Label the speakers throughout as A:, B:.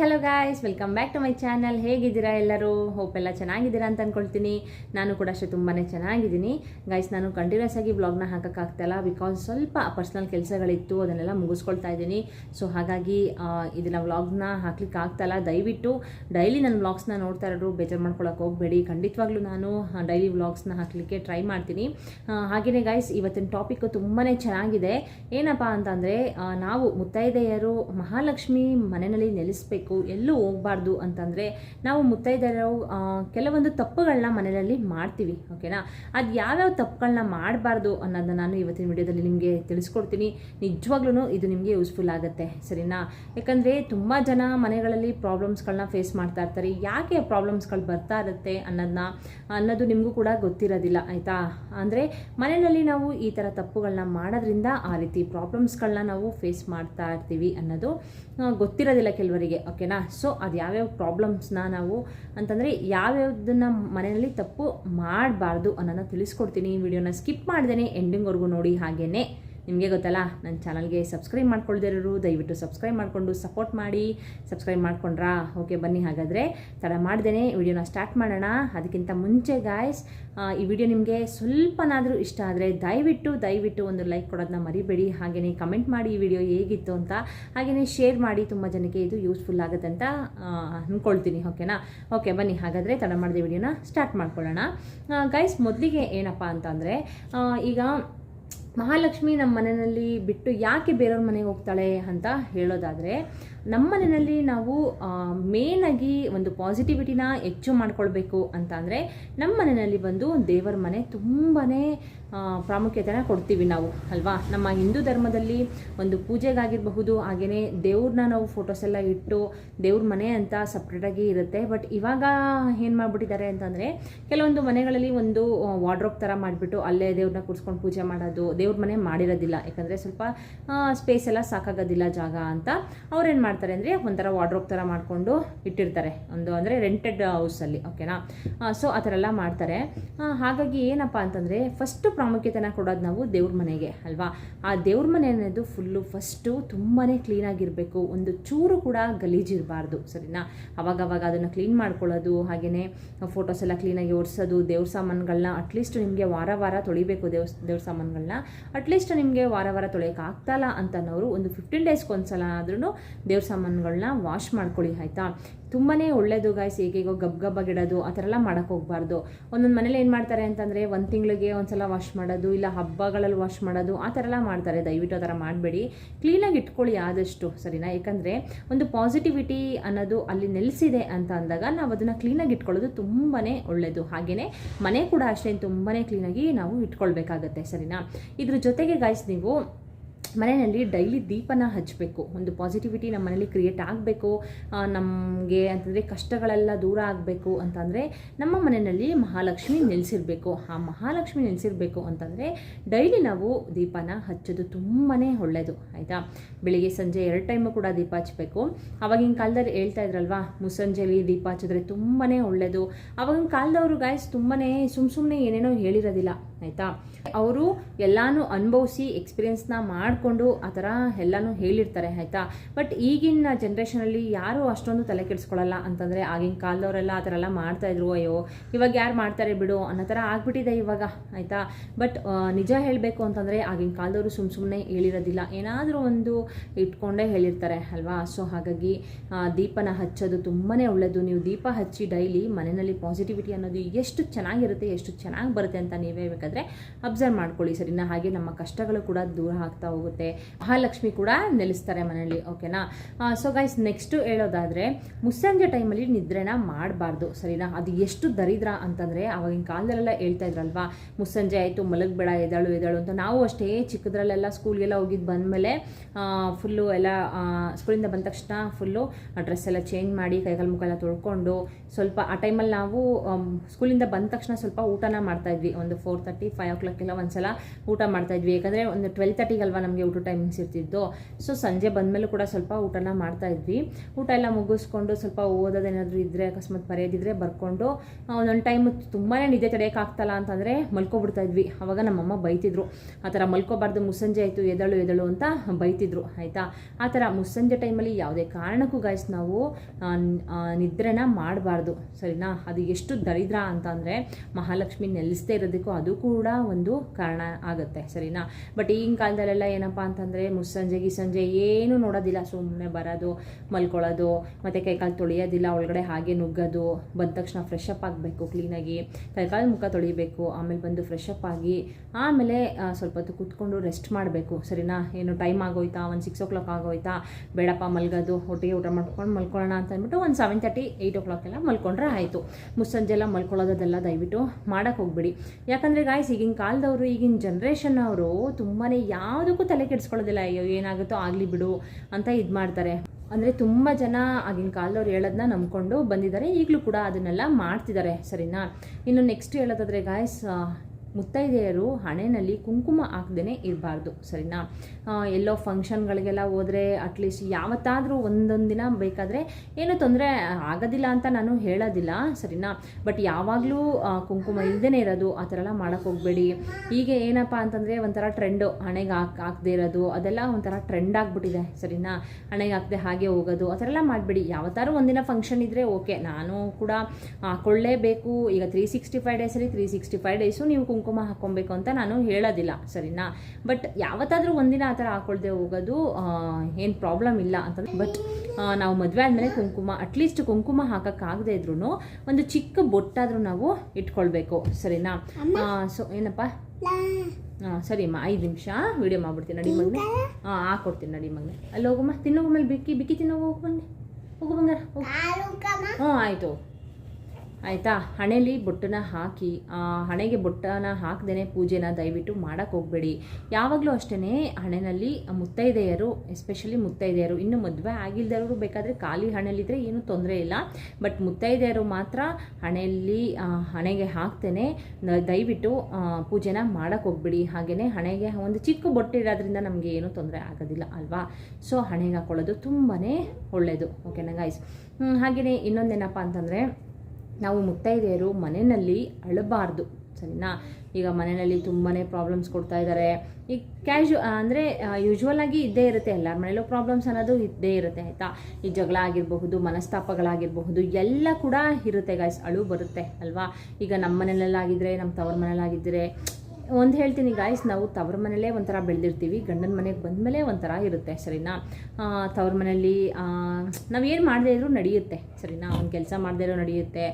A: Hello guys welcome back to my channel ಹೇಗಿದ್ದೀರಾ ಎಲ್ಲರೂ? Hope ಎಲ್ಲ ಚೆನ್ನಾಗಿದ್ದೀರಾ ಅಂತ ಅಂದ್ಕೊಳ್ತೀನಿ ನಾನು ಕೂಡ ಅಷ್ಟೇ ತುಂಬಾ ಚೆನ್ನಾಗಿದ್ದೀನಿ. ಗಾಯ್ಸ್ ನಾನು ಕಂಟಿನ್ಯೂಸ್ ಆಗಿ ಬ್ಲಾಗ್ನ ಹಾಕೋಕ್ಕಾಗ್ತಾಯಿಲ್ಲ ಬಿಕಾಸ್ ಸ್ವಲ್ಪ ಪರ್ಸ್ನಲ್ ಕೆಲಸಗಳಿತ್ತು, ಅದನ್ನೆಲ್ಲ ಮುಗಿಸ್ಕೊಳ್ತಾ ಇದ್ದೀನಿ. ಸೊ ಹಾಗಾಗಿ ಇದನ್ನು ವ್ಲಾಗ್ನ ಹಾಕ್ಲಿಕ್ಕೆ ಆಗ್ತಾಯಿಲ್ಲ ದಯವಿಟ್ಟು ಡೈಲಿ ನನ್ನ ವ್ಲಾಗ್ಸ್ನ ನೋಡ್ತಾ ಇರೋರು ಬೇಜಾರು ಮಾಡ್ಕೊಳಕ್ಕೆ ಹೋಗಬೇಡಿ. ಖಂಡಿತವಾಗ್ಲೂ ನಾನು ಡೈಲಿ ವ್ಲಾಗ್ಸ್ನ ಹಾಕಲಿಕ್ಕೆ ಟ್ರೈ ಮಾಡ್ತೀನಿ. ಹಾಗೆಯೇ ಗಾಯ್ಸ್ ಇವತ್ತಿನ ಟಾಪಿಕ್ ತುಂಬಾ ಚೆನ್ನಾಗಿದೆ. ಏನಪ್ಪ ಅಂತಂದರೆ ನಾವು ಮುತ್ತೈದೆಯರು ಮಹಾಲಕ್ಷ್ಮಿ ಮನೆಯಲ್ಲಿ ನೆಲೆಸಬೇಕು. ಎಲ್ಲೂ ಹೋಗಬಾರ್ದು ಅಂತಂದರೆ ನಾವು ಮುತ್ತೈದೆಯರು ಕೆಲವೊಂದು ತಪ್ಪುಗಳನ್ನ ಮನೆಯಲ್ಲಿ ಮಾಡ್ತೀವಿ ಓಕೆನಾ ಅದು ಯಾವ್ಯಾವ ತಪ್ಪುಗಳನ್ನ ಮಾಡಬಾರ್ದು ಅನ್ನೋದನ್ನ ನಾನು ಇವತ್ತಿನ ವಿಡಿಯೋದಲ್ಲಿ ನಿಮಗೆ ತಿಳಿಸ್ಕೊಡ್ತೀನಿ. ನಿಜವಾಗ್ಲೂ ಇದು ನಿಮಗೆ ಯೂಸ್ಫುಲ್ ಆಗುತ್ತೆ, ಸರಿನಾ? ಯಾಕಂದರೆ ತುಂಬ ಜನ ಮನೆಗಳಲ್ಲಿ ಪ್ರಾಬ್ಲಮ್ಸ್ಗಳನ್ನ ಫೇಸ್ ಮಾಡ್ತಾ ಇರ್ತಾರೆ. ಯಾಕೆ ಪ್ರಾಬ್ಲಮ್ಸ್ಗಳು ಬರ್ತಾ ಇರುತ್ತೆ ಅನ್ನೋದನ್ನ ಅನ್ನೋದು ನಿಮಗೂ ಕೂಡ ಗೊತ್ತಿರೋದಿಲ್ಲ, ಆಯಿತಾ? ಅಂದರೆ ಮನೆಯಲ್ಲಿ ನಾವು ಈ ಥರ ತಪ್ಪುಗಳನ್ನ ಮಾಡೋದ್ರಿಂದ ಆ ರೀತಿ ಪ್ರಾಬ್ಲಮ್ಸ್ಗಳನ್ನ ನಾವು ಫೇಸ್ ಮಾಡ್ತಾ ಇರ್ತೀವಿ ಅನ್ನೋದು ಗೊತ್ತಿರೋದಿಲ್ಲ ಕೆಲವರಿಗೆ ಓಕೆನಾ? ಸೊ ಅದು ಯಾವ್ಯಾವ ಪ್ರಾಬ್ಲಮ್ಸ್ನ ನಾವು ಅಂತಂದರೆ ಯಾವ್ಯಾವ್ದನ್ನ ಮನೆಯಲ್ಲಿ ತಪ್ಪು ಮಾಡಬಾರ್ದು ಅನ್ನೋದನ್ನ ತಿಳಿಸ್ಕೊಡ್ತೀನಿ ಈ ವಿಡಿಯೋನ ಸ್ಕಿಪ್ ಮಾಡ್ದೇನೆ ಎಂಡಿಂಗ್ವರೆಗೂ ನೋಡಿ ಹಾಗೇನೆ. ನಿಮಗೆ ಗೊತ್ತಲ್ಲ ನನ್ನ ಚಾನಲ್ಗೆ ಸಬ್ಸ್ಕ್ರೈಬ್ ಮಾಡ್ಕೊಳ್ದಿರೋರು ದಯವಿಟ್ಟು ಸಬ್ಸ್ಕ್ರೈಬ್ ಮಾಡಿಕೊಂಡು ಸಪೋರ್ಟ್ ಮಾಡಿ, ಸಬ್ಸ್ಕ್ರೈಬ್ ಮಾಡ್ಕೊಂಡ್ರಾ? ಓಕೆ, ಬನ್ನಿ ಹಾಗಾದರೆ. ತಡ ಮಾಡ್ದೇ ವಿಡಿಯೋನ ಸ್ಟಾರ್ಟ್ ಮಾಡೋಣ. ಅದಕ್ಕಿಂತ ಮುಂಚೆ ಗಾಯ್ಸ್ ಈ ವಿಡಿಯೋ ನಿಮಗೆ ಸ್ವಲ್ಪನಾದರೂ ಇಷ್ಟ ಆದರೆ ದಯವಿಟ್ಟು ದಯವಿಟ್ಟು ಒಂದು ಲೈಕ್ ಕೊಡೋದನ್ನ ಮರಿಬೇಡಿ. ಹಾಗೆಯೇ ಕಮೆಂಟ್ ಮಾಡಿ ಈ ವಿಡಿಯೋ ಹೇಗಿತ್ತು ಅಂತ ಹಾಗೆಯೇ ಶೇರ್ ಮಾಡಿ, ತುಂಬ ಜನಕ್ಕೆ ಇದು ಯೂಸ್ಫುಲ್ ಆಗುತ್ತೆ ಅಂತ ಅಂದ್ಕೊಳ್ತೀನಿ ಓಕೆನಾ ಓಕೆ, ಬನ್ನಿ ಹಾಗಾದರೆ ತಡ ಮಾಡಿದೆ ವಿಡಿಯೋನ ಸ್ಟಾರ್ಟ್ ಮಾಡ್ಕೊಳ್ಳೋಣ. ಗೈಸ್ ಮೊದಲಿಗೆ ಏನಪ್ಪ ಅಂತಂದರೆ ಈಗ ಮಹಾಲಕ್ಷ್ಮಿ ನಮ್ಮ ಮನೆಯಲ್ಲಿ ಬಿಟ್ಟು ಯಾಕೆ ಬೇರೆಯವ್ರ ಮನೆಗೆ ಹೋಗ್ತಾಳೆ ಅಂತ ಹೇಳೋದಾದರೆ ನಮ್ಮ ಮನೆಯಲ್ಲಿ ನಾವು ಮೇನಾಗಿ ಒಂದು ಪಾಸಿಟಿವಿಟಿನ ಹೆಚ್ಚು ಮಾಡ್ಕೊಳ್ಬೇಕು ಅಂತ ಅಂದರೆ ನಮ್ಮ ಮನೆಯಲ್ಲಿ ಬಂದು ದೇವರ ಮನೆ ತುಂಬಾ ಪ್ರಾಮುಖ್ಯತೆನ ಕೊಡ್ತೀವಿ ನಾವು, ಅಲ್ವಾ? ನಮ್ಮ ಹಿಂದೂ ಧರ್ಮದಲ್ಲಿ ಒಂದು ಪೂಜೆಗಾಗಿರಬಹುದು ಹಾಗೆಯೇ ದೇವ್ರನ್ನ ನಾವು ಫೋಟೋಸ್ ಎಲ್ಲ ಇಟ್ಟು ದೇವ್ರ ಮನೆ ಅಂತ ಸಪ್ರೇಟಾಗಿ ಇರುತ್ತೆ. ಬಟ್ ಇವಾಗ ಏನು ಮಾಡಿಬಿಟ್ಟಿದ್ದಾರೆ ಅಂತಂದರೆ ಕೆಲವೊಂದು ಮನೆಗಳಲ್ಲಿ ಒಂದು ವಾರ್ಡ್ರೋಬ್ ಥರ ಮಾಡಿಬಿಟ್ಟು ಅಲ್ಲೇ ದೇವ್ರನ್ನ ಕೂರಿಸ್ಕೊಂಡು ಪೂಜೆ ಮಾಡೋದು, ದೇವ್ರ ಮನೆ ಮಾಡಿರೋದಿಲ್ಲ. ಯಾಕಂದರೆ ಸ್ವಲ್ಪ ಸ್ಪೇಸ್ ಎಲ್ಲ ಸಾಕಾಗೋದಿಲ್ಲ ಜಾಗ ಅಂತ ಅವ್ರೇನು ಮಾಡ್ತಾರೆ ಅಂದರೆ ಒಂಥರ ವಾರ್ಡ್ರೋಬ್ ಥರ ಮಾಡಿಕೊಂಡು ಇಟ್ಟಿರ್ತಾರೆ. ಒಂದು ಅಂದರೆ ರೆಂಟೆಡ್ ಹೌಸಲ್ಲಿ ಓಕೆನಾ ಸೊ ಆ ಥರ ಎಲ್ಲ ಮಾಡ್ತಾರೆ. ಹಾಗಾಗಿ ಏನಪ್ಪ ಅಂತಂದರೆ ಫಸ್ಟು ಪ್ರಾಮುಖ್ಯತೆನ ಕೊಡೋದು ನಾವು ದೇವ್ರ ಮನೆಗೆ, ಅಲ್ವಾ? ಆ ದೇವ್ರ ಮನೆ ಅನ್ನೋದು ಫುಲ್ಲು ಫಸ್ಟು ತುಂಬಾ ಕ್ಲೀನಾಗಿರಬೇಕು ಒಂದು ಚೂರು ಕೂಡ ಗಲೀಜಿರಬಾರ್ದು ಸರಿನಾ? ಅವಾಗವಾಗ ಅದನ್ನು ಕ್ಲೀನ್ ಮಾಡ್ಕೊಳ್ಳೋದು ಹಾಗೆಯೇ ಫೋಟೋಸ್ ಎಲ್ಲ ಕ್ಲೀನಾಗಿ ಒರೆಸೋದು, ದೇವ್ರ ಸಾಮಾನುಗಳನ್ನ ಅಟ್ಲೀಸ್ಟ್ ನಿಮಗೆ ವಾರ ವಾರ ತೊಳಿಬೇಕು ದೇವ್, ದೇವ್ರ ಸಾಮಾನುಗಳನ್ನ ಅಟ್ಲೀಸ್ಟ್ ನಿಮಗೆ ವಾರ ವಾರ ತೊಳೆಯೋಕ್ಕಾಗ್ತಾಯಿಲ್ಲ ಅಂತ ಅನ್ನೋರು ಒಂದು ಫಿಫ್ಟೀನ್ ಡೇಸ್ಗೆ ಒಂದ್ಸಲ ಆದ್ರೂ ದೇವ್ರ ಸಾಮಾನುಗಳನ್ನ ವಾಶ್ ಮಾಡ್ಕೊಳ್ಳಿ, ಆಯಿತಾ? ತುಂಬಾ ಒಳ್ಳೆಯದು ಗಾಯ್ಸ್ ಈಗೀಗ ಗಬ್ ಗಬ್ಬಗಿಡೋದು, ಆ ಥರ ಎಲ್ಲ ಮಾಡೋಕ್ಕೆ ಹೋಗ್ಬಾರ್ದು. ಒಂದೊಂದು ಮನೇಲಿ ಏನು ಮಾಡ್ತಾರೆ ಅಂತಂದರೆ, ಒಂದು ತಿಂಗಳಿಗೆ ಒಂದ್ಸಲ ವಾಶ್ ಮಾಡೋದು, ಇಲ್ಲ ಹಬ್ಬಗಳಲ್ಲಿ ವಾಶ್ ಮಾಡೋದು, ಆ ಥರ ಎಲ್ಲ ಮಾಡ್ತಾರೆ. ದಯವಿಟ್ಟು ಆ ಥರ ಮಾಡಬೇಡಿ. ಕ್ಲೀನಾಗಿ ಇಟ್ಕೊಳ್ಳಿ ಆದಷ್ಟು, ಸರಿನಾ? ಯಾಕಂದರೆ, ಒಂದು ಪಾಸಿಟಿವಿಟಿ ಅನ್ನೋದು ಅಲ್ಲಿ ನೆಲೆಸಿದೆ ಅಂತ ಅಂದಾಗ ನಾವು ಅದನ್ನು ಕ್ಲೀನಾಗಿ ಇಟ್ಕೊಳ್ಳೋದು ತುಂಬಾ ಒಳ್ಳೆಯದು ಹಾಗೆಯೇ ಮನೆ ಕೂಡ ಅಷ್ಟೇ ತುಂಬಾ ಕ್ಲೀನಾಗಿ ನಾವು ಇಟ್ಕೊಳ್ಬೇಕಾಗತ್ತೆ, ಸರಿನಾ? ಇದ್ರ ಜೊತೆಗೆ ಗಾಯ್ಸ್ ನೀವು ಮನೆಯಲ್ಲಿ ಡೈಲಿ ದೀಪನ ಹಚ್ಚಬೇಕು ಒಂದು ಪಾಸಿಟಿವಿಟಿ ನಮ್ಮ ಮನೇಲಿ ಕ್ರಿಯೇಟ್ ಆಗಬೇಕು. ನಮಗೆ ಅಂತಂದರೆ ಕಷ್ಟಗಳೆಲ್ಲ ದೂರ ಆಗಬೇಕು ಅಂತಂದರೆ ನಮ್ಮ ಮನೆಯಲ್ಲಿ ಮಹಾಲಕ್ಷ್ಮಿ ನೆಲೆಸಿರ್ಬೇಕು. ಆ ಮಹಾಲಕ್ಷ್ಮಿ ನೆಲೆಸಿರ್ಬೇಕು ಅಂತಂದರೆ ಡೈಲಿ ನಾವು ದೀಪನ ಹಚ್ಚೋದು ತುಂಬಾ ಒಳ್ಳೆಯದು ಆಯಿತಾ? ಬೆಳಿಗ್ಗೆ ಸಂಜೆ ಎರಡು ಟೈಮು ಕೂಡ ದೀಪ ಹಚ್ಚಬೇಕು ಅವಾಗಿನ ಕಾಲದಲ್ಲಿ ಹೇಳ್ತಾ ಇದ್ರಲ್ವಾ, ಮುಸ್ಸಂಜೆಲಿ ದೀಪ ಹಚ್ಚಿದ್ರೆ ತುಂಬಾ ಒಳ್ಳೆಯದು ಅವಾಗಿನ ಕಾಲದವರು ಗಾಯ್ಸ್ ತುಂಬಾ ಸುಮ್ಮ ಸುಮ್ಮನೆ ಏನೇನೋ ಹೇಳಿರೋದಿಲ್ಲ. ಆಯಿತಾ? ಅವರು ಎಲ್ಲಾನು ಅನುಭವಿಸಿ ಎಕ್ಸ್ಪೀರಿಯನ್ಸ್ನ ಮಾಡಿಕೊಂಡು ಆ ಥರ ಎಲ್ಲನೂ ಹೇಳಿರ್ತಾರೆ, ಆಯಿತಾ? ಬಟ್ ಈಗಿನ ಜನ್ರೇಷನಲ್ಲಿ ಯಾರೂ ಅಷ್ಟೊಂದು ತಲೆ ಕೆಡಿಸ್ಕೊಳ್ಳಲ್ಲ ಅಂತಂದರೆ ಆಗಿನ ಕಾಲದವರೆಲ್ಲ ಆ ಥರ ಎಲ್ಲ ಮಾಡ್ತಾಯಿದ್ರು ಅಯ್ಯೋ, ಇವಾಗ ಯಾರು ಮಾಡ್ತಾರೆ ಬಿಡು ಅನ್ನೋ ಥರ ಆಗಿಬಿಟ್ಟಿದೆ ಇವಾಗ, ಆಯಿತಾ? ಬಟ್ ನಿಜ ಹೇಳಬೇಕು ಅಂತಂದರೆ ಆಗಿನ ಕಾಲದವರು ಸುಮ್ಮ ಸುಮ್ಮನೆ ಹೇಳಿರೋದಿಲ್ಲ. ಏನಾದರೂ ಒಂದು ಇಟ್ಕೊಂಡೇ ಹೇಳಿರ್ತಾರೆ, ಅಲ್ವಾ? ಸೊ ಹಾಗಾಗಿ ದೀಪನ ಹಚ್ಚೋದು ತುಂಬಾ ಒಳ್ಳೆಯದು ನೀವು ದೀಪ ಹಚ್ಚಿ ಡೈಲಿ ಮನೆಯಲ್ಲಿ ಪಾಸಿಟಿವಿಟಿ ಅನ್ನೋದು ಎಷ್ಟು ಚೆನ್ನಾಗಿರುತ್ತೆ, ಎಷ್ಟು ಚೆನ್ನಾಗಿ ಬರುತ್ತೆ ಅಂತ ನೀವೇ ಬೇಕಾದರೆ ಅಬ್ಸರ್ವ್ ಮಾಡ್ಕೊಳ್ಳಿ ಸರಿನಾ ಹಾಗೆ ನಮ್ಮ ಕಷ್ಟಗಳು ಕೂಡ ದೂರ ಆಗ್ತಾ ಹೋಗುತ್ತೆ. ಮಹಾಲಕ್ಷ್ಮಿ ಕೂಡ ನೆಲೆಸ್ತಾರೆ ಮನೇಲಿ ಓಕೆನಾ ಸೊ ಗೈಸ್ ನೆಕ್ಸ್ಟು ಹೇಳೋದಾದರೆ, ಮುಸ್ಸಂಜೆ ಟೈಮಲ್ಲಿ ನಿದ್ರೆನ ಮಾಡಬಾರ್ದು, ಸರಿನಾ? ಅದು ಎಷ್ಟು ದರಿದ್ರ ಅಂತಂದರೆ, ಆವಾಗಿನ ಕಾಲದಲ್ಲೆಲ್ಲ ಹೇಳ್ತಾ ಇದ್ರಲ್ವಾ? ಮುಸ್ಸಂಜೆ ಆಯಿತು, ಮಲಗಬೇಡ, ಎದ್ದಾಳು ಎದಾಳು ಅಂತ. ನಾವು ಅಷ್ಟೇ ಚಿಕ್ಕದ್ರಲ್ಲೆಲ್ಲ ಸ್ಕೂಲ್ಗೆಲ್ಲ ಹೋಗಿದ್ದು ಬಂದಮೇಲೆ ಫುಲ್ಲು ಎಲ್ಲ ಸ್ಕೂಲಿಂದ ಬಂದ ತಕ್ಷಣ ಫುಲ್ಲು ಡ್ರೆಸ್ ಎಲ್ಲ ಚೇಂಜ್ ಮಾಡಿ, ಕೈಕಾಲು ಮುಖ ಎಲ್ಲ ತೊಳ್ಕೊಂಡು, ಸ್ವಲ್ಪ ಆ ಟೈಮಲ್ಲಿ ನಾವು ಸ್ಕೂಲಿಂದ ಬಂದ ತಕ್ಷಣ ಸ್ವಲ್ಪ ಊಟನ ಮಾಡ್ತಾಯಿದ್ವಿ ಒಂದು ಫೋರ್ ತರ್ಟಿ ಫೈವ್ ಓ ಕ್ಲಾಕೆಲ್ಲ ಒಂದ್ಸಲ ಊಟ ಮಾಡ್ತಾ ಇದ್ವಿ. ಯಾಕಂದರೆ ಒಂದು ಟ್ವೆಲ್ ತರ್ಟಿಗಲ್ವಾ ನಮಗೆ ಊಟ ಟೈಮಿಂಗ್ಸ್ ಇರ್ತಿದ್ದು ಸೊ ಸಂಜೆ ಬಂದಮೇಲೂ ಕೂಡ ಸ್ವಲ್ಪ ಊಟನ ಮಾಡ್ತಾ ಇದ್ವಿ. ಊಟ ಎಲ್ಲ ಮುಗಿಸ್ಕೊಂಡು ಸ್ವಲ್ಪ ಓದೋದೇನಾದರೂ ಇದ್ದರೆ ಅಕಸ್ಮಾತ್ ಬರೆಯೋದಿದ್ರೆ ಬರ್ಕೊಂಡು ಒಂದೊಂದು ಟೈಮ್ ತುಂಬಾ ನಿದ್ದೆ ತಡೆಯೋಕ್ಕಾಗ್ತಲ್ಲ ಅಂತಂದರೆ ಮಲ್ಕೊಬಿಡ್ತಾ ಇದ್ವಿ. ಅವಾಗ ನಮ್ಮಮ್ಮ ಬೈತಿದ್ರು. ಆ ಥರ ಮಲ್ಕೋಬಾರ್ದು, ಮುಸ್ಸಂಜೆ ಆಯಿತು ಎದಳು ಎದಳು ಅಂತ ಬೈತಿದ್ರು, ಆಯಿತಾ? ಆ ಥರ ಮುಸ್ಸಂಜೆ ಟೈಮಲ್ಲಿ ಯಾವುದೇ ಕಾರಣಕ್ಕೂ ಗಾಯ್ಸ್ ನಾವು ನಿದ್ರೆನ ಮಾಡಬಾರ್ದು. ಸರಿನಾ? ಅದು ಎಷ್ಟು ದರಿದ್ರ ಅಂತಂದರೆ ಮಹಾಲಕ್ಷ್ಮಿ ನೆಲೆಸದೇ ಇರೋದಕ್ಕೂ ಅದು ಒಂದು ಕಾರಣ ಆಗುತ್ತೆ, ಸರಿನಾ? ಬಟ್ ಈಗಿನ ಕಾಲದಲ್ಲೆಲ್ಲ ಏನಪ್ಪ ಅಂತಂದರೆ, ಮುಸ್ಸಂಜೆ ಗಿಸಂಜೆ ಏನೂ ನೋಡೋದಿಲ್ಲ. ಸುಮ್ಮನೆ ಬರೋದು, ಮಲ್ಕೊಳ್ಳೋದು, ಮತ್ತು ಕೈಕಾಲು ತೊಳೆಯೋದಿಲ್ಲ, ಒಳಗಡೆ ಹಾಗೆ ನುಗ್ಗೋದು, ಬಂದ ತಕ್ಷಣ ಫ್ರೆಶ್ ಆಗಬೇಕು ಕ್ಲೀನಾಗಿ ಕೈಕಾಲು ಮುಖ ತೊಳಿಬೇಕು, ಆಮೇಲೆ ಬಂದು ಫ್ರೆಶ್ ಅಪ್ ಆಗಿ, ಆಮೇಲೆ ಸ್ವಲ್ಪ ಹೊತ್ತು ಕೂತ್ಕೊಂಡು ರೆಸ್ಟ್ ಮಾಡಬೇಕು, ಸರಿನಾ? ಏನು ಟೈಮ್ ಆಗೋಯ್ತಾ? ಒಂದು ಸಿಕ್ಸ್ ಓ ಕ್ಲಾಕ್ ಆಗೋಯ್ತಾ? ಬೇಡಪ್ಪ, ಮಲ್ಗೋದು, ಒಟ್ಟಿಗೆ ಊಟ ಮಾಡ್ಕೊಂಡು ಮಲ್ಕೊಳ್ಳೋಣ ಅಂತ ಅಂದ್ಬಿಟ್ಟು ಒಂದು seven thirty eight o'clock ಎಲ್ಲ ಮಲ್ಕೊಂಡ್ರೆ ಆಯಿತು. ಮುಸ್ಸಂಜೆಲ್ಲ ಮಲ್ಕೊಳ್ಳೋದೆಲ್ಲ ದಯವಿಟ್ಟು ಮಾಡೋಕ್ಕೆ ಹೋಗ್ಬಿಡಿ. ಯಾಕಂದರೆ ಗಾಯ್ಸ್ ಈಗಿನ ಕಾಲದವರು, ಈಗಿನ ಜನ್ರೇಷನ್ ಅವರು ತುಂಬಾ ಯಾವುದಕ್ಕೂ ತಲೆ ಕೆಡಿಸ್ಕೊಳ್ಳೋದಿಲ್ಲ. ಅಯ್ಯೋ, ಏನಾಗುತ್ತೋ ಆಗಲಿ ಬಿಡು ಅಂತ ಇದು ಮಾಡ್ತಾರೆ. ಅಂದರೆ ತುಂಬ ಜನ ಆಗಿನ ಕಾಲದವ್ರು ಹೇಳೋದನ್ನ ನಂಬ್ಕೊಂಡು ಬಂದಿದ್ದಾರೆ. ಈಗಲೂ ಕೂಡ ಅದನ್ನೆಲ್ಲ ಮಾಡ್ತಿದ್ದಾರೆ, ಸರಿನಾ? ಇನ್ನು ನೆಕ್ಸ್ಟ್ ಹೇಳೋದಾದ್ರೆ ಗಾಯ್ಸ್ ಮುತ್ತೈದೆಯರು ಹಣೆಯಲ್ಲಿ ಕುಂಕುಮ ಹಾಕ್ದೇ ಇರಬಾರ್ದು, ಸರಿನಾ? ಎಲ್ಲೋ ಫಂಕ್ಷನ್ಗಳಿಗೆಲ್ಲ ಹೋದರೆ ಅಟ್ಲೀಸ್ಟ್ ಯಾವತ್ತಾದರೂ ಒಂದೊಂದು ದಿನ ಬೇಕಾದರೆ ಏನು ತೊಂದರೆ ಆಗೋದಿಲ್ಲ ಅಂತ ನಾನು ಹೇಳೋದಿಲ್ಲ, ಸರಿನಾ? ಬಟ್ ಯಾವಾಗಲೂ ಕುಂಕುಮ ಇಲ್ಲದೇ ಇರೋದು, ಆ ಥರ ಎಲ್ಲ ಮಾಡೋಕ್ಕೆ ಹೋಗಬೇಡಿ. ಹೀಗೆ ಏನಪ್ಪ ಅಂತಂದರೆ ಒಂಥರ ಟ್ರೆಂಡು ಹಣೆಗೆ ಹಾಕ್, ಹಾಕದೇ ಇರೋದು, ಅದೆಲ್ಲ ಒಂಥರ ಟ್ರೆಂಡ್ ಆಗಿಬಿಟ್ಟಿದೆ, ಸರಿನಾ? ಹಣೆಗೆ ಹಾಕದೆ ಹಾಗೆ ಹೋಗೋದು, ಆ ಥರ ಎಲ್ಲ ಮಾಡಬೇಡಿ. ಯಾವತ್ತಾರು ಒಂದಿನ ಫಂಕ್ಷನ್ ಇದ್ದರೆ ಓಕೆ ನಾನು ಕೂಡ ಹಾಕೊಳ್ಳೇಬೇಕು. ಈಗ ತ್ರೀ ಸಿಕ್ಸ್ಟಿ ಫೈವ್ ಡೇಸಲ್ಲಿ ತ್ರೀ ಸಿಕ್ಸ್ಟಿ ಫೈವ್ ಡೇಸು ನೀವು ಹಾಕ್ಕೊಬೇಕು ಅಂತ ನಾನು ಹೇಳೋದಿಲ್ಲ ಸರಿನಾ? ಬಟ್ ಯಾವತ್ತಾದರೂ ಒಂದಿನ ಆ ಥರ ಹಾಕೊಳ್ದೆ ಹೋಗೋದು ಏನು ಪ್ರಾಬ್ಲಮ್ ಇಲ್ಲ ಅಂತಂದ್ರೆ ಬಟ್ ನಾವು ಮದುವೆ ಆದಮೇಲೆ ಕುಂಕುಮ ಅಟ್ಲೀಸ್ಟ್ ಕುಂಕುಮ ಹಾಕೋಕ್ಕಾಗದೇ ಇದ್ರೂ ಒಂದು ಚಿಕ್ಕ ಬೊಟ್ಟಾದರೂ ನಾವು ಇಟ್ಕೊಳ್ಬೇಕು ಸರಿನಾ? ಸೊ ಏನಪ್ಪ? ಹಾಂ ಸರಿಮ್ಮ ಐದು ನಿಮಿಷ ವೀಡಿಯೋ ಮಾಡ್ಬಿಡ್ತೀನಿ ನಡಿ ಮಗನೆ. ಹಾಂ ಹಾಕೊಡ್ತೀನಿ ನಡಿ ಮಗ್ನೆ. ಅಲ್ಲಿ ಹೋಗಮ್ಮ ತಿನ್ನೋಗಮ್ಮ ಮೇಲೆ ಬಿಕ್ಕಿ ಬಿಕ್ಕಿ ತಿನ್ನೋಗಿ ಹೋಗಿ ಬನ್ನಿ ಹೋಗು ಬಂಗಾರ ಹಾಂ ಹ್ಞೂ ಆಯಿತು. ಆಯಿತಾ? ಹಣೆಯಲ್ಲಿ ಬೊಟ್ಟನ್ನ ಹಾಕಿ ಹಣೆಗೆ ಬೊಟ್ಟನ ಹಾಕ್ದೇ ಪೂಜೆನ ದಯವಿಟ್ಟು ಮಾಡೋಕ್ಕೆ ಹೋಗಬೇಡಿ. ಯಾವಾಗಲೂ ಅಷ್ಟೇ ಹಣೆಯಲ್ಲಿ ಮುತ್ತೈದೆಯರು ಎಸ್ಪೆಷಲಿ ಮುತ್ತೈದೆಯರು, ಇನ್ನು ಮದುವೆ ಆಗಿಲ್ದವರು ಬೇಕಾದರೆ ಖಾಲಿ ಹಣೆಯಲ್ಲಿದ್ದರೆ ಏನೂ ತೊಂದರೆ ಇಲ್ಲ. ಬಟ್ ಮುತ್ತೈದೆಯರು ಮಾತ್ರ ಹಣೆಯಲ್ಲಿ ಹಣೆಗೆ ಹಾಕ್ತೇನೆ ದಯವಿಟ್ಟು ಪೂಜೆನ ಮಾಡೋಕ್ಕೆ ಹೋಗ್ಬಿಡಿ. ಹಾಗೆಯೇ ಹಣೆಗೆ ಒಂದು ಚಿಕ್ಕ ಬೊಟ್ಟಿರೋದ್ರಿಂದ ನಮಗೆ ಏನೂ ತೊಂದರೆ ಆಗೋದಿಲ್ಲ, ಅಲ್ವಾ? ಸೊ ಹಣೆಗೆ ಹಾಕೊಳ್ಳೋದು ತುಂಬಾ ಒಳ್ಳೆಯದು ಓಕೆನಾ ಗಾಯ್ಸ್ ಹಾಗೆಯೇ ಇನ್ನೊಂದೇನಪ್ಪ ಅಂತಂದರೆ ನಾವು ಮುತ್ತೈದೆಯರು ಮನೆಯಲ್ಲಿ ಅಳಬಾರ್ದು, ಸರಿನಾ? ಈಗ ಮನೆಯಲ್ಲಿ ತುಂಬಾ ಪ್ರಾಬ್ಲಮ್ಸ್ ಕೊಡ್ತಾ ಇದ್ದಾರೆ ಈಗ ಕ್ಯಾಶು ಅಂದರೆ ಯೂಶ್ವಲ್ ಆಗಿ ಇದ್ದೇ ಇರುತ್ತೆ ಎಲ್ಲರ ಮನೇಲೂ ಪ್ರಾಬ್ಲಮ್ಸ್ ಅನ್ನೋದು ಇದ್ದೇ ಇರುತ್ತೆ, ಆಯಿತಾ? ಈ ಜಗಳ ಆಗಿರಬಹುದು, ಮನಸ್ತಾಪಗಳಾಗಿರಬಹುದು, ಎಲ್ಲ ಕೂಡ ಇರುತ್ತೆ ಗಾಯ್ಸ್ ಅಳು ಬರುತ್ತೆ, ಅಲ್ವಾ? ಈಗ ನಮ್ಮ ಮನೆಯಲ್ಲಾಗಿದ್ದರೆ ನಮ್ಮ ತವ್ರ ಮನೇಲಾಗಿದ್ದರೆ ಒಂದು ಹೇಳ್ತೀನಿ ಗಾಯ್ಸ್ ನಾವು ತವ್ರ ಮನೇಲೇ ಒಂಥರ ಬೆಳೆದಿರ್ತೀವಿ, ಗಂಡನ ಮನೆಗೆ ಬಂದಮೇಲೆ ಒಂಥರ ಇರುತ್ತೆ, ಸರಿನಾ? ತವರ ಮನೇಲಿ ನಾವೇನು ಮಾಡದೇ ಇದ್ರೂ ನಡೆಯುತ್ತೆ. ಸರಿನಾ, ಅವ್ನು ಕೆಲಸ ಮಾಡದೇ ಇರೋ ನಡೆಯುತ್ತೆ.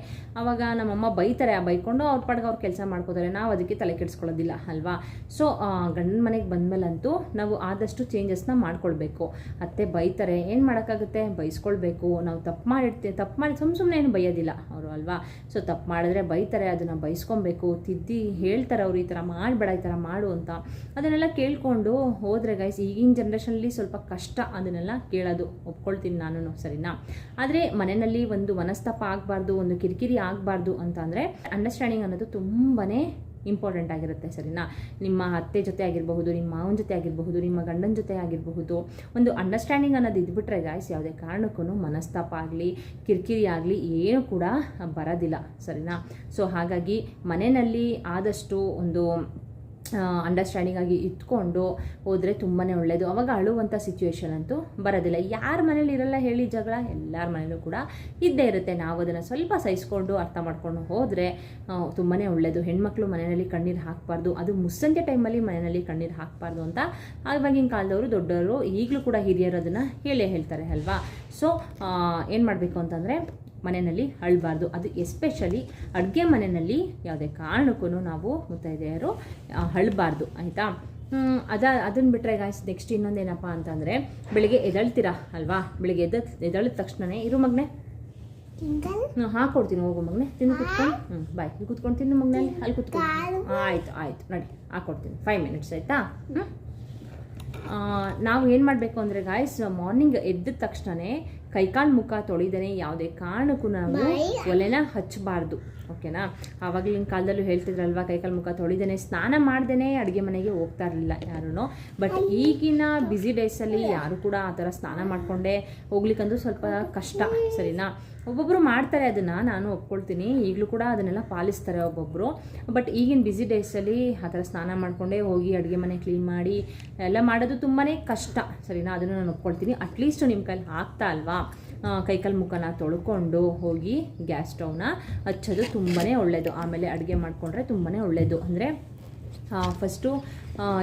A: ಆವಾಗ ನಮ್ಮಮ್ಮ ಬೈತಾರೆ, ಆ ಬೈಕೊಂಡು ಅವ್ರ ಪಾಡ್ಗೆ ಅವ್ರು ಕೆಲಸ ಮಾಡ್ಕೋತಾರೆ. ನಾವು ಅದಕ್ಕೆ ತಲೆ ಕೆಡಿಸ್ಕೊಳ್ಳೋದಿಲ್ಲ, ಅಲ್ವಾ? ಸೊ ಗಂಡನ ಮನೆಗೆ ಬಂದಮೇಲಂತೂ ನಾವು ಆದಷ್ಟು ಚೇಂಜಸ್ನ ಮಾಡ್ಕೊಳ್ಬೇಕು. ಅತ್ತೆ ಬೈತಾರೆ, ಏನು ಮಾಡೋಕ್ಕಾಗುತ್ತೆ? ಬೈಸ್ಕೊಳ್ಬೇಕು. ನಾವು ತಪ್ಪು ಮಾಡಿರ್ತೀವಿ ತಪ್ಪು ಮಾಡಿ ಸುಮ್ಮ ಸುಮ್ಮನೆ ಏನು ಬೈಯೋದಿಲ್ಲ ಅವರು, ಅಲ್ವಾ? ಸೊ ತಪ್ಪು ಮಾಡಿದ್ರೆ ಬೈತಾರೆ, ಅದನ್ನು ಬೈಸ್ಕೊಬೇಕು ತಿದ್ದಿ ಹೇಳ್ತಾರೆ ಅವ್ರು ಈ ಥರ ಮಾಡಬೇಡ, ಈ ಥರ ಮಾಡು ಅಂತ. ಅದನ್ನೆಲ್ಲ ಕೇಳಿಕೊಂಡು ಹೋದರೆ ಗೈಸ್ ಈಗಿನ ಜನ್ರೇಷನಲ್ಲಿ ಸ್ವಲ್ಪ ಕಷ್ಟ ಅದನ್ನೆಲ್ಲ ಕೇಳೋದು. ಒಪ್ಕೊಳ್ತೀನಿ ನಾನು ಸರಿನಾ? ಆದರೆ ಮನೆಯಲ್ಲಿ ಒಂದು ಮನಸ್ತಾಪ ಆಗಬಾರ್ದು, ಒಂದು ಕಿರಿಕಿರಿ ಆಗಬಾರ್ದು ಅಂತ ಅಂದರೆ ಅಂಡರ್ಸ್ಟ್ಯಾಂಡಿಂಗ್ ಅನ್ನೋದು ತುಂಬಾ ಇಂಪಾರ್ಟೆಂಟ್ ಆಗಿರುತ್ತೆ ಸರಿನಾ? ನಿಮ್ಮ ಅತ್ತೆ ಜೊತೆ ಆಗಿರಬಹುದು, ನಿಮ್ಮ ಮಾವನ ಜೊತೆ ಆಗಿರಬಹುದು, ನಿಮ್ಮ ಗಂಡನ ಜೊತೆ ಆಗಿರಬಹುದು, ಒಂದು ಅಂಡರ್ಸ್ಟ್ಯಾಂಡಿಂಗ್ ಅನ್ನೋದು ಇದ್ಬಿಟ್ರೆ ಗಾಯ್ಸ್ ಯಾವುದೇ ಕಾರಣಕ್ಕೂ ಮನಸ್ತಾಪ ಆಗಲಿ, ಕಿರಿಕಿರಿ ಆಗಲಿ ಏನು ಕೂಡ ಬರೋದಿಲ್ಲ ಸರಿನಾ? ಸೊ ಹಾಗಾಗಿ ಮನೆಯಲ್ಲಿ ಆದಷ್ಟು ಒಂದು ಅಂಡರ್ಸ್ಟ್ಯಾಂಡಿಂಗ್ ಆಗಿ ಇಟ್ಕೊಂಡು ಹೋದರೆ ತುಂಬಾ ಒಳ್ಳೆಯದು ಅವಾಗ ಅಳುವಂಥ ಸಿಚುವೇಶನ್ ಅಂತೂ ಬರೋದಿಲ್ಲ. ಯಾರ ಮನೇಲಿ ಇರಲ್ಲ ಹೇಳಿ ಜಗಳ, ಎಲ್ಲರ ಮನೇಲೂ ಕೂಡ ಇದ್ದೇ ಇರುತ್ತೆ. ನಾವು ಅದನ್ನು ಸ್ವಲ್ಪ ಸಹಿಸ್ಕೊಂಡು, ಅರ್ಥ ಮಾಡ್ಕೊಂಡು ಹೋದರೆ ತುಂಬಾ ಒಳ್ಳೆಯದು ಹೆಣ್ಮಕ್ಳು ಮನೆಯಲ್ಲಿ ಕಣ್ಣೀರು ಹಾಕಬಾರ್ದು. ಅದು ಮುಸ್ಸಂಜೆ ಟೈಮಲ್ಲಿ ಮನೆಯಲ್ಲಿ ಕಣ್ಣೀರು ಹಾಕಬಾರ್ದು ಅಂತ ಆವಾಗಿನ ಕಾಲದವರು, ದೊಡ್ಡವರು ಈಗಲೂ ಕೂಡ ಹಿರಿಯರು ಅದನ್ನು ಹೇಳೇ ಹೇಳ್ತಾರೆ ಅಲ್ವಾ? ಸೊ ಏನು ಮಾಡಬೇಕು ಅಂತಂದರೆ ಮನೆಯಲ್ಲಿ ಅಳಬಾರ್ದು. ಅದು ಎಸ್ಪೆಷಲಿ ಅಡುಗೆ ಮನೆಯಲ್ಲಿ ಯಾವುದೇ ಕಾರಣಕ್ಕೂ ನಾವು ಮುತ್ತೈದೆಯರು ಅಳಬಾರ್ದು ಆಯಿತಾ? ಅದ ಅದನ್ನು ಬಿಟ್ಟರೆ ಗಾಯ್ಸ್ ನೆಕ್ಸ್ಟ್ ಇನ್ನೊಂದೇನಪ್ಪ ಅಂತಂದರೆ ಬೆಳಿಗ್ಗೆ ಎದಳ್ತೀರಾ ಅಲ್ವಾ? ಬೆಳಿಗ್ಗೆ ಎದ್ದ ಎದಳಿದ ತಕ್ಷಣವೇ ಇರು ಮಗನೆ. ಹಾಂ ಹಾಕೊಡ್ತೀನಿ ಹೋಗು ಮಗನೆ. ತಿಂದು ಕುತ್ಕೊಂಡು ಹ್ಞೂ ಬಾಯ್. ಇಲ್ಲಿ ಕುತ್ಕೊಂಡು ತಿನ್ನು ಮಗನೆ. ಅಲ್ಲಿ ಕುತ್ಕೊಂಡು. ಆಯಿತು ಆಯಿತು. ನಡಿ ಹಾಕೊಡ್ತೀನಿ ಫೈವ್ ಮಿನಿಟ್ಸ್ ಆಯಿತಾ? ಹ್ಞೂ ನಾವು ಏನು ಮಾಡಬೇಕು ಅಂದರೆ ಗಾಯ್ಸ್ ಮಾರ್ನಿಂಗ್ ಎದ್ದ ತಕ್ಷಣವೇ ಕೈಕಾಲು ಮುಖ ತೊಳಿದನೆ ಯಾವುದೇ ಕಾರಣಕ್ಕೂ ನಾವು ಒಲೆನ ಹಚ್ಚಬಾರ್ದು. ಓಕೆನಾ? ಆವಾಗಲಿನ ಕಾಲದಲ್ಲೂ ಹೇಳ್ತಿದ್ರಲ್ವ, ಕೈಕಾಲು ಮುಖ ತೊಳಿದೇನೆ, ಸ್ನಾನ ಮಾಡ್ದೇ ಅಡುಗೆ ಮನೆಗೆ ಹೋಗ್ತಾ ಇರಲಿಲ್ಲ ಯಾರೂ ಬಟ್ ಈಗಿನ ಬ್ಯುಸಿ ಡೇಸಲ್ಲಿ ಯಾರು ಕೂಡ ಆ ಥರ ಸ್ನಾನ ಮಾಡಿಕೊಂಡೇ ಹೋಗ್ಲಿಕ್ಕಂದ್ರೂ ಸ್ವಲ್ಪ ಕಷ್ಟ, ಸರಿನಾ? ಒಬ್ಬೊಬ್ಬರು ಮಾಡ್ತಾರೆ ಅದನ್ನು, ನಾನು ಒಪ್ಕೊಳ್ತೀನಿ. ಈಗಲೂ ಕೂಡ ಅದನ್ನೆಲ್ಲ ಪಾಲಿಸ್ತಾರೆ ಒಬ್ಬೊಬ್ಬರು ಬಟ್ ಈಗಿನ ಬ್ಯುಸಿ ಡೇಸಲ್ಲಿ ಆ ಥರ ಸ್ನಾನ ಮಾಡಿಕೊಂಡೇ ಹೋಗಿ ಅಡುಗೆ ಮನೆ ಕ್ಲೀನ್ ಮಾಡಿ, ಎಲ್ಲ ಮಾಡೋದು ತುಂಬಾ ಕಷ್ಟ, ಸರಿನಾ? ಅದನ್ನು ನಾನು ಒಪ್ಕೊಳ್ತೀನಿ. ಅಟ್ಲೀಸ್ಟ್ ನಿಮ್ಮ ಕೈಲಿ ಆಗ್ತಾ ಅಲ್ವಾ? ಕೈಕಾಲು ಮುಖನ ತೊಳ್ಕೊಂಡು ಹೋಗಿ ಗ್ಯಾಸ್ ಸ್ಟೌವ್ನ ಹಚ್ಚೋದು ತುಂಬಾ ಒಳ್ಳೆಯದು ಆಮೇಲೆ ಅಡುಗೆ ಮಾಡಿಕೊಂಡ್ರೆ ತುಂಬಾ ಒಳ್ಳೆಯದು ಅಂದರೆ ಫಸ್ಟು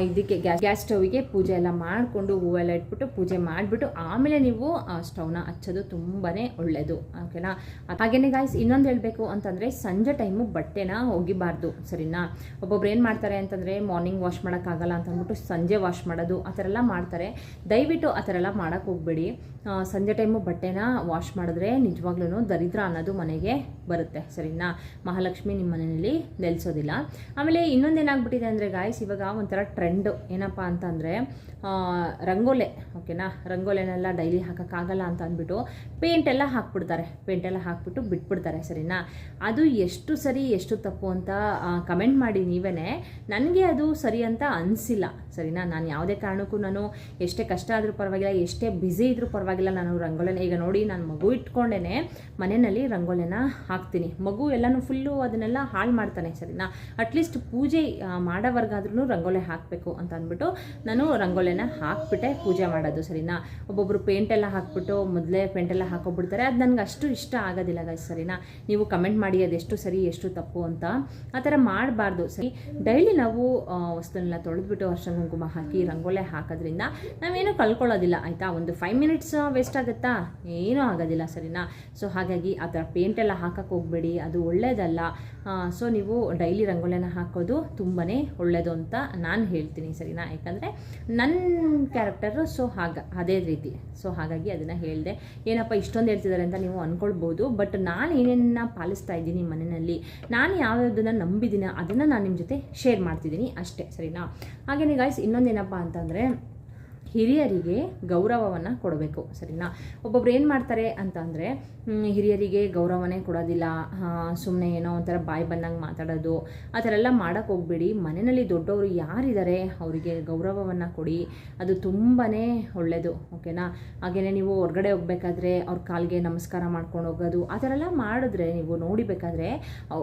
A: ಇದಕ್ಕೆ ಗ್ಯಾಸ್ ಗ್ಯಾಸ್ ಸ್ಟವ್ಗೆ ಪೂಜೆ ಎಲ್ಲ ಮಾಡಿಕೊಂಡು ಹೂವೆಲ್ಲ ಇಟ್ಬಿಟ್ಟು ಪೂಜೆ ಮಾಡಿಬಿಟ್ಟು ಆಮೇಲೆ ನೀವು ಸ್ಟವ್ನ ಹಚ್ಚೋದು ತುಂಬಾ ಒಳ್ಳೆಯದು ಓಕೆನಾ? ಹಾಗೇನೇ ಗಾಯ್ಸ್ ಇನ್ನೊಂದು ಹೇಳಬೇಕು ಅಂತಂದರೆ ಸಂಜೆ ಟೈಮು ಬಟ್ಟೆನ ಒಗಿಬಾರ್ದು, ಸರಿನಾ? ಒಬ್ಬೊಬ್ರು ಏನು ಮಾಡ್ತಾರೆ ಅಂತಂದರೆ ಮಾರ್ನಿಂಗ್ ವಾಶ್ ಮಾಡೋಕ್ಕಾಗಲ್ಲ ಅಂತ ಅಂದ್ಬಿಟ್ಟು ಸಂಜೆ ವಾಶ್ ಮಾಡೋದು, ಆ ಥರ ಎಲ್ಲ ಮಾಡ್ತಾರೆ. ದಯವಿಟ್ಟು ಆ ಥರ ಎಲ್ಲ ಮಾಡೋಕ್ಕೆ ಹೋಗ್ಬೇಡಿ. ಸಂಜೆ ಟೈಮು ಬಟ್ಟೆನ ವಾಶ್ ಮಾಡಿದ್ರೆ ನಿಜವಾಗ್ಲೂ ದರಿದ್ರ ಅನ್ನೋದು ಮನೆಗೆ ಬರುತ್ತೆ, ಸರಿನಾ? ಮಹಾಲಕ್ಷ್ಮಿ ನಿಮ್ಮ ಮನೆಯಲ್ಲಿ ನೆಲೆಸೋದಿಲ್ಲ. ಆಮೇಲೆ ಇನ್ನೊಂದೇನಾಗ್ಬಿಟ್ಟಿದೆ ಅಂದರೆ ಗಾಯ್ಸ್ ಇವಾಗ ಒಂಥರ ಟ್ರೆಂಡ್ ಏನಪ್ಪ ಅಂತಂದರೆ ರಂಗೋಲೆ, ಓಕೆನಾ? ರಂಗೋಲೆನೆಲ್ಲ ಡೈಲಿ ಹಾಕೋಕ್ಕಾಗಲ್ಲ ಅಂತ ಅಂದ್ಬಿಟ್ಟು ಪೇಂಟ್ ಎಲ್ಲ ಹಾಕ್ಬಿಡ್ತಾರೆ. ಪೇಂಟ್ ಎಲ್ಲ ಹಾಕ್ಬಿಟ್ಟು ಬಿಟ್ಬಿಡ್ತಾರೆ, ಸರಿನಾ? ಅದು ಎಷ್ಟು ಸರಿ, ಎಷ್ಟು ತಪ್ಪು ಅಂತ ಕಮೆಂಟ್ ಮಾಡಿ ನೀವೇ ನನಗೆ ಅದು ಸರಿ ಅಂತ ಅನಿಸಿಲ್ಲ, ಸರಿನಾ? ನಾನು ಯಾವುದೇ ಕಾರಣಕ್ಕೂ ನಾನು ಎಷ್ಟೇ ಕಷ್ಟ ಆದರೂ ಪರವಾಗಿಲ್ಲ, ಎಷ್ಟೇ ಬ್ಯುಸಿ ಇದ್ರೂ ಪರವಾಗಿಲ್ಲ, ನಾನು ರಂಗೋಲಿನ, ಈಗ ನೋಡಿ ನಾನು ಮಗು ಇಟ್ಕೊಂಡೇ ಮನೆಯಲ್ಲಿ ರಂಗೋಲಿನ ಹಾಕ್ತೀನಿ. ಮಗು ಎಲ್ಲನೂ ಫುಲ್ಲು ಅದನ್ನೆಲ್ಲ ಹಾಳು ಮಾಡ್ತಾನೆ, ಸರಿನಾ? ಅಟ್ಲೀಸ್ಟ್ ಪೂಜೆ ಮಾಡೋವರೆಗಾದ್ರೂ ರಂಗೋಲೆ ಹಾಕಬೇಕು ಅಂತ ಅಂದ್ಬಿಟ್ಟು ನಾನು ರಂಗೋಲಿನ ಹಾಕ್ಬಿಟ್ಟೆ ಪೂಜೆ ಮಾಡೋದು, ಸರಿನಾ? ಒಬ್ಬೊಬ್ಬರು ಪೇಂಟ್ ಎಲ್ಲ ಹಾಕ್ಬಿಟ್ಟು ಮೊದಲೇ ಪೇಂಟ್ ಎಲ್ಲ ಹಾಕೋಬಿಡ್ತಾರೆ. ಅದು ನನಗೆ ಅಷ್ಟು ಇಷ್ಟ ಆಗೋದಿಲ್ಲ ಗೈಸ್ ಸರಿನಾ? ನೀವು ಕಮೆಂಟ್ ಮಾಡಿ ಅದೆಷ್ಟು ಸರಿ, ಎಷ್ಟು ತಪ್ಪು ಅಂತ. ಆ ಥರ ಮಾಡಬಾರ್ದು, ಸರಿ? ಡೈಲಿ ನಾವು ವಸ್ತುನೆಲ್ಲ ತೊಳೆದ್ಬಿಟ್ಟು ಅರ್ಶನ ಕುಂಕುಮ ಹಾಕಿ, ರಂಗೋಲೆ ಹಾಕೋದ್ರಿಂದ ನಾವೇನು ಕಳ್ಕೊಳ್ಳೋದಿಲ್ಲ, ಆಯಿತಾ? ಒಂದು ಫೈವ್ ಮಿನಿಟ್ಸ್ ವೇಸ್ಟ್ ಆಗುತ್ತಾ? ಏನೂ ಆಗೋದಿಲ್ಲ, ಸರಿನಾ? ಸೊ ಹಾಗಾಗಿ ಆ ಥರ ಪೇಂಟ್ ಎಲ್ಲ ಹಾಕಕ್ಕೆ ಹೋಗಬೇಡಿ, ಅದು ಒಳ್ಳೆಯದಲ್ಲ ಸೊ ನೀವು ಡೈಲಿ ರಂಗೋಲೆನ ಹಾಕೋದು ತುಂಬಾ ಒಳ್ಳೆಯದು ಅಂತ ನಾನು ಹೇಳ್ತೀನಿ, ಸರಿನಾ? ಯಾಕಂದರೆ ನನ್ನ ಕ್ಯಾರೆಕ್ಟರು ಸೊ ಹಾಗ, ಅದೇ ರೀತಿ. ಸೊ ಹಾಗಾಗಿ ಅದನ್ನು ಹೇಳಿದೆ. ಏನಪ್ಪ, ಇಷ್ಟೊಂದು ಹೇಳ್ತಿದ್ದಾರೆ ಅಂತ ನೀವು ಅಂದ್ಕೊಳ್ಬೋದು ಬಟ್ ನಾನು ಏನೇನ ಪಾಲಿಸ್ತಾ ಇದ್ದೀನಿ ಮನೆಯಲ್ಲಿ, ನಾನು ಯಾವ್ಯಾವ್ದನ್ನು ನಂಬಿದ್ದೀನಿ ಅದನ್ನು ನಾನು ನಿಮ್ಮ ಜೊತೆ ಶೇರ್ ಮಾಡ್ತಿದ್ದೀನಿ ಅಷ್ಟೇ, ಸರಿನಾ? ಹಾಗೆಯೇ ಗಾಯ್ಸ್ ಇನ್ನೊಂದೇನಪ್ಪ ಅಂತಂದರೆ ಹಿರಿಯರಿಗೆ ಗೌರವವನ್ನು ಕೊಡಬೇಕು, ಸರಿನಾ? ಒಬ್ಬೊಬ್ರು ಏನು ಮಾಡ್ತಾರೆ ಅಂತ ಅಂದರೆ ಹಿರಿಯರಿಗೆ ಗೌರವನೇ ಕೊಡೋದಿಲ್ಲ ಸುಮ್ಮನೆ ಏನೋ ಒಂಥರ ಬಾಯಿ ಬಂದಂಗೆ ಮಾತಾಡೋದು, ಆ ಥರ ಎಲ್ಲ ಮಾಡೋಕ್ಕೆ ಹೋಗ್ಬೇಡಿ. ಮನೆಯಲ್ಲಿ ದೊಡ್ಡವರು ಯಾರಿದ್ದಾರೆ, ಅವರಿಗೆ ಗೌರವವನ್ನು ಕೊಡಿ. ಅದು ತುಂಬಾ ಒಳ್ಳೆಯದು ಓಕೆನಾ? ಹಾಗೆಯೇ ನೀವು ಹೊರಗಡೆ ಹೋಗ್ಬೇಕಾದ್ರೆ ಅವ್ರ ಕಾಲಿಗೆ ನಮಸ್ಕಾರ ಮಾಡ್ಕೊಂಡು ಹೋಗೋದು, ಆ ಥರ ಎಲ್ಲ ಮಾಡಿದ್ರೆ ನೀವು ನೋಡಿಬೇಕಾದ್ರೆ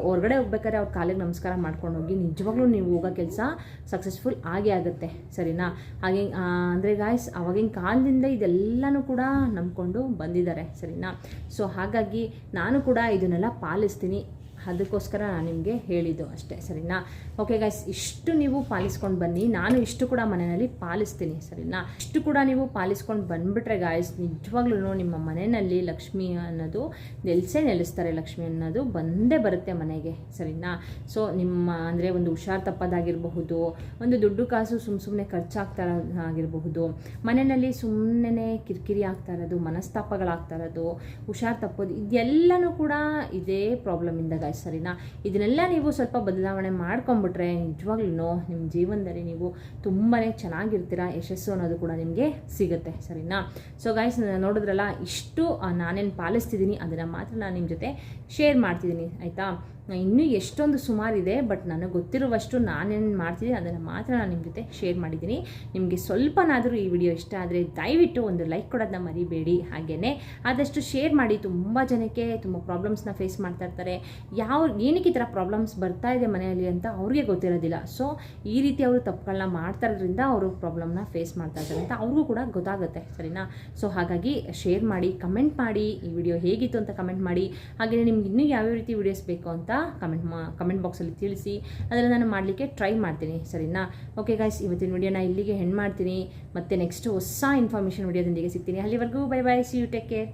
A: ಹೊರಗಡೆ ಹೋಗ್ಬೇಕಾದ್ರೆ ಅವ್ರ ಕಾಲಿಗೆ ನಮಸ್ಕಾರ ಮಾಡ್ಕೊಂಡು ಹೋಗಿ ನಿಜವಾಗ್ಲೂ ನೀವು ಹೋಗೋ ಕೆಲಸ ಸಕ್ಸಸ್ಫುಲ್ ಆಗೇ ಆಗುತ್ತೆ, ಸರಿನಾ? ಹಾಗೆ ಅಂದರೆ ಗಾಯ್ಸ್ ಅವಾಗಿನ ಕಾಲದಿಂದ ಇದೆಲ್ಲನೂ ಕೂಡ ನಂಬಿಕೊಂಡು ಬಂದಿದ್ದಾರೆ ಸರಿನಾ? ಸೊ ಹಾಗಾಗಿ ನಾನು ಕೂಡ ಇದನ್ನೆಲ್ಲ ಪಾಲಿಸ್ತೀನಿ. ಅದಕ್ಕೋಸ್ಕರ ನಾನು ನಿಮಗೆ ಹೇಳಿದ್ದು ಅಷ್ಟೇ, ಸರಿನಾ? ಓಕೆ ಗೈಸ್ ಇಷ್ಟು ನೀವು ಪಾಲಿಸ್ಕೊಂಡು ಬನ್ನಿ. ನಾನು ಇಷ್ಟು ಕೂಡ ಮನೆಯಲ್ಲಿ ಪಾಲಿಸ್ತೀನಿ, ಸರಿನಾ? ಇಷ್ಟು ಕೂಡ ನೀವು ಪಾಲಿಸ್ಕೊಂಡು ಬಂದುಬಿಟ್ರೆ ಗಾಯ್ಸ್ ನಿಜವಾಗ್ಲೂ ನಿಮ್ಮ ಮನೆಯಲ್ಲಿ ಲಕ್ಷ್ಮಿ ಅನ್ನೋದು ನೆಲೆಸೇ ನೆಲೆಸ್ತಾರೆ. ಲಕ್ಷ್ಮಿ ಅನ್ನೋದು ಬಂದೇ ಬರುತ್ತೆ ಮನೆಗೆ, ಸರಿನಾ? ಸೊ ನಿಮ್ಮ ಅಂದರೆ ಒಂದು ಹುಷಾರ್ ತಪ್ಪದಾಗಿರಬಹುದು, ಒಂದು ದುಡ್ಡು ಕಾಸು ಸುಮ್ಮ ಸುಮ್ಮನೆ ಖರ್ಚಾಗ್ತಾ ಆಗಿರಬಹುದು, ಮನೆಯಲ್ಲಿ ಸುಮ್ಮನೆ ಕಿರಿಕಿರಿ ಆಗ್ತಾ ಇರೋದು, ಮನಸ್ತಾಪಗಳಾಗ್ತಾ ಇರೋದು, ಹುಷಾರ್ ತಪ್ಪೋದು, ಇದೆಲ್ಲನೂ ಕೂಡ ಇದೇ ಪ್ರಾಬ್ಲಮಿಂದ ಗಾಯ್ಸ್ ಸರಿನಾ ಇದನ್ನೆಲ್ಲ ನೀವು ಸ್ವಲ್ಪ ಬದಲಾವಣೆ ಮಾಡ್ಕೊಂಬಿಟ್ರೆ ನಿಜವಾಗ್ಲೂ ನಿಮ್ಮ ಜೀವನದಲ್ಲಿ ನೀವು ತುಂಬಾ ಚೆನ್ನಾಗಿರ್ತೀರ, ಯಶಸ್ಸು ಅನ್ನೋದು ಕೂಡ ನಿಮಗೆ ಸಿಗುತ್ತೆ, ಸರಿನಾ? ಸೊ ಗಾಯ್ಸ್ ನೋಡಿದ್ರಲ್ಲ, ಇಷ್ಟು ನಾನೇನು ಪಾಲಿಸ್ತಿದ್ದೀನಿ ಅದನ್ನು ಮಾತ್ರ ನಾನು ನಿಮ್ಮ ಜೊತೆ ಶೇರ್ ಮಾಡ್ತಿದ್ದೀನಿ ಆಯಿತಾ? ಇನ್ನೂ ಎಷ್ಟೊಂದು ಸುಮಾರಿದೆ, ಬಟ್ ನನಗೆ ಗೊತ್ತಿರುವಷ್ಟು ನಾನೇನು ಮಾಡ್ತಿದ್ದೀನಿ, ಅದನ್ನು ಮಾತ್ರ ನಾನು ನಿಮ್ಮ ಜೊತೆ ಶೇರ್ ಮಾಡಿದ್ದೀನಿ. ನಿಮಗೆ ಸ್ವಲ್ಪನಾದರೂ ಈ ವಿಡಿಯೋ ಇಷ್ಟ ಆದರೆ ದಯವಿಟ್ಟು ಒಂದು ಲೈಕ್ ಕೊಡೋದನ್ನ ಮರಿಬೇಡಿ. ಹಾಗೆಯೇ ಆದಷ್ಟು ಶೇರ್ ಮಾಡಿ, ತುಂಬ ಜನಕ್ಕೆ ತುಂಬ ಪ್ರಾಬ್ಲಮ್ಸ್ನ ಫೇಸ್ ಮಾಡ್ತಾ ಇರ್ತಾರೆ. ಯಾವ, ಏನಕ್ಕೆ ಈ ಥರ ಪ್ರಾಬ್ಲಮ್ಸ್ ಬರ್ತಾ ಇದೆ ಮನೆಯಲ್ಲಿ ಅಂತ ಅವ್ರಿಗೆ ಗೊತ್ತಿರೋದಿಲ್ಲ. ಸೊ ಈ ರೀತಿ ಅವರು ತಪ್ಪುಗಳನ್ನ ಮಾಡ್ತಾ ಇರೋದ್ರಿಂದ ಅವರು ಪ್ರಾಬ್ಲಮ್ನ ಫೇಸ್ ಮಾಡ್ತಾ ಇರ್ತಾರೆ ಅಂತ ಅವ್ರಿಗೂ ಕೂಡ ಗೊತ್ತಾಗುತ್ತೆ, ಸರಿನಾ? ಸೊ ಹಾಗಾಗಿ ಶೇರ್ ಮಾಡಿ ಕಮೆಂಟ್ ಮಾಡಿ, ಈ ವಿಡಿಯೋ ಹೇಗಿತ್ತು ಅಂತ ಕಮೆಂಟ್ ಮಾಡಿ. ಹಾಗೆಯೇ ನಿಮ್ಗೆ ಇನ್ನೂ ಯಾವ್ಯಾವ ರೀತಿ ವಿಡಿಯೋಸ್ ಬೇಕು ಅಂತ ಕಮೆಂಟ್ ಮಾ ಕಮೆಂಟ್ ಬಾಕ್ಸಲ್ಲಿ ತಿಳಿಸಿ, ಅದೆಲ್ಲ ನಾನು ಮಾಡಲಿಕ್ಕೆ ಟ್ರೈ ಮಾಡ್ತೀನಿ, ಸರಿನಾ? ಓಕೆ ಗಾಯ್ಸ್ ಇವತ್ತಿನ ವಿಡಿಯೋನ ಇಲ್ಲಿಗೆ ಹೆಣ್ಣು ಮಾಡ್ತೀನಿ. ಮತ್ತೆ ನೆಕ್ಸ್ಟ್ ಹೊಸ ಇನ್ಫಾರ್ಮೇಷನ್ ವಿಡಿಯೋದೊಂದಿಗೆ ಸಿಗ್ತೀನಿ. ಅಲ್ಲಿವರೆಗೂ bye bye see you take care